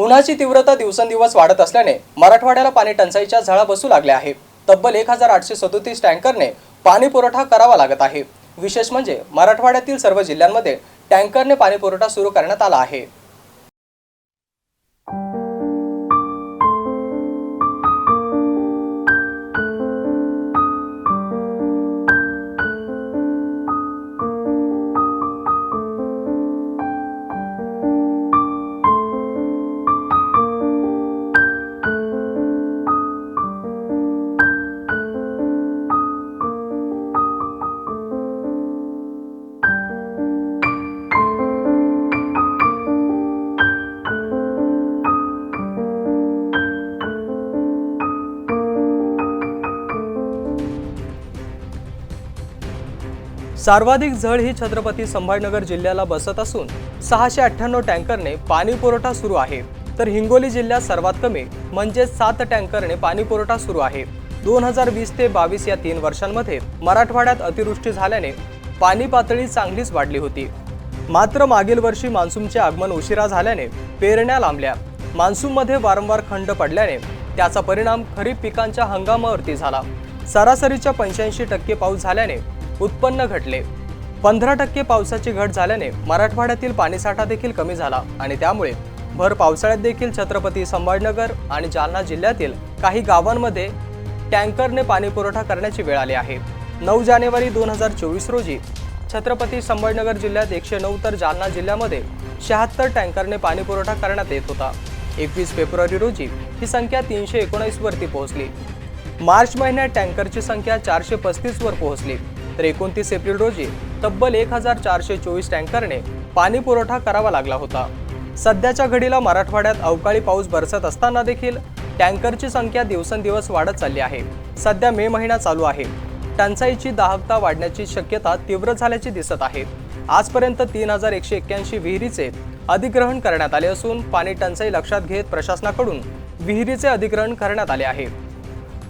उन्हाची तीव्रता दिवसेंदिवस वाढत असल्याने मराठवाड्याला पाणी टंचाईच्या झळा बसू लागल्या आहे. तब्बल एक हजार आठशे सदोतीस टँकरने पाणी पुरवठा करावा लागत आहे. विशेष म्हणजे मराठवाड्यातील सर्व जिल्ह्यांमध्ये टँकरने पाणी पुरवठा सुरू करण्यात आला आहे. सर्वाधिक झळ ही छत्रपती संभाजीनगर जिल्ह्याला बसत असून सहाशे अठ्ठ्याण्णव टँकरने पाणी पुरवठा सुरू आहे. तर हिंगोली जिल्ह्यात सर्वात कमी म्हणजे सात टँकरने पाणी पुरवठा सुरू आहे. दोन हजार वीस ते बावीस या तीन वर्षांमध्ये मराठवाड्यात अतिवृष्टी झाल्याने पाणी पातळी चांगलीच वाढली होती. मात्र मागील वर्षी मान्सूनचे आगमन उशिरा झाल्याने पेरण्या लांबल्या. मान्सूनमध्ये वारंवार खंड पडल्याने त्याचा परिणाम खरीप पिकांच्या हंगामावरती झाला. सरासरीच्या पंच्याऐंशी टक्के पाऊस झाल्याने उत्पन्न घटले. पंधरा टक्के पावसाची घट झाल्याने मराठवाड्यातील पाणीसाठा देखील कमी झाला आणि त्यामुळे भर पावसाळ्यात देखील छत्रपती संभाजनगर आणि जालना जिल्ह्यातील काही गावांमध्ये टँकरने पाणीपुरवठा करण्याची वेळ आली आहे. नऊ जानेवारी दोन हजार चोवीस रोजी छत्रपती संभाजनगर जिल्ह्यात एकशे नऊ तर जालना जिल्ह्यामध्ये शहात्तर टँकरने पाणीपुरवठा करण्यात येत होता. एकवीस फेब्रुवारी रोजी ही संख्या तीनशे एकोणीसवरती पोहोचली. मार्च महिन्यात टँकरची संख्या चारशे पस्तीसवर पोहोचली. तर एकोणतीस एप्रिल रोजी तब्बल एक हजार चारशे चोवीस टँकरने पाणी पुरवठा करावा लागला होता. सध्याच्या घडीला मराठवाड्यात अवकाळी पाऊस बरसत असताना देखील टँकरची संख्या दिवसेंदिवस वाढत चालली आहे. सध्या मे महिना चालू आहे. टंचाईची दाहकता वाढण्याची शक्यता तीव्र झाल्याची दिसत आहे. आजपर्यंत तीन हजार एकशे एक्क्याऐंशी विहिरीचे अधिग्रहण करण्यात आले असून पाणी टंचाई लक्षात घेत प्रशासनाकडून विहिरीचे अधिग्रहण करण्यात आले आहे.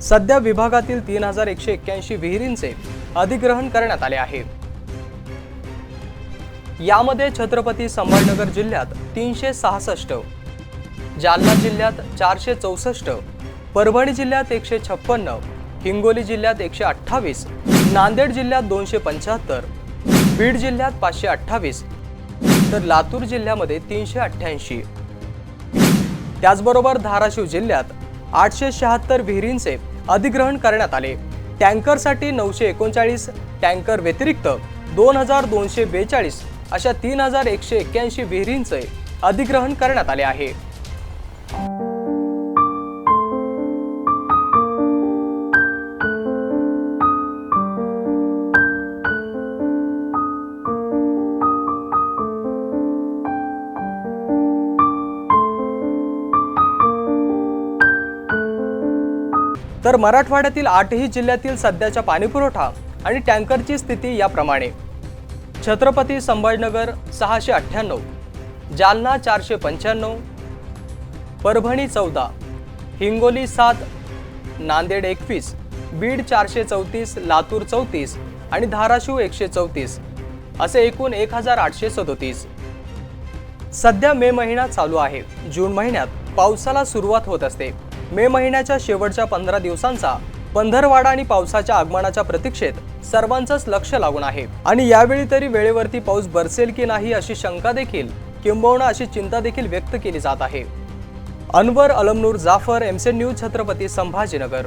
सध्या विभागातील तीन हजार एकशे एक्क्याऐंशी विहिरींचे अधिग्रहण करण्यात आले आहे. यामध्ये छत्रपती संभाजीनगर जिल्ह्यात तीनशे सहासष्ट जालना जिल्ह्यात चारशे चौसष्ट परभणी जिल्ह्यात एकशे छप्पन्न हिंगोली जिल्ह्यात एकशे अठ्ठावीस नांदेड जिल्ह्यात दोनशे पंच्याहत्तर बीड जिल्ह्यात पाचशे अठ्ठावीस तर लातूर जिल्ह्यामध्ये तीनशे अठ्ठ्याऐंशी. त्याचबरोबर धाराशिव जिल्ह्यात आठशे शहात्तर विहिरींचे अधिग्रहण करण्यात आले. टँकरसाठी नऊशे एकोणचाळीस टँकर व्यतिरिक्त दोन हजार दोनशे बेचाळीस अशा तीन हजार एकशे एक्क्याऐंशी विहिरींचे अधिग्रहण करण्यात आले आहे. तर मराठवाड्यातील आठही जिल्ह्यातील सध्याच्या पाणीपुरवठा आणि टँकरची स्थिती याप्रमाणे. छत्रपती संभाजीनगर सहाशे अठ्ठ्याण्णव जालना चारशे पंच्याण्णव परभणी चौदा हिंगोली सात नांदेड एकवीस बीड चारशे चौतीस लातूर चौतीस आणि धाराशिव एकशे चौतीस असे एकूण एक हजार आठशे सदोतीस. सध्या मे महिना चालू आहे. जून महिन्यात पावसाला सुरुवात होत असते. मे महिन्याच्या शेवटच्या पंधरा दिवसांचा पंधरवाडा आणि पावसाच्या आगमनाच्या प्रतीक्षेत सर्वांचंच लक्ष लागून आहे. आणि यावेळी तरी वेळेवरती पाऊस बरसेल की नाही अशी शंका देखील किंबहुना अशी चिंता देखील व्यक्त केली जात आहे. अनवर अलमनूर जाफर एमसे न्यूज छत्रपती संभाजीनगर.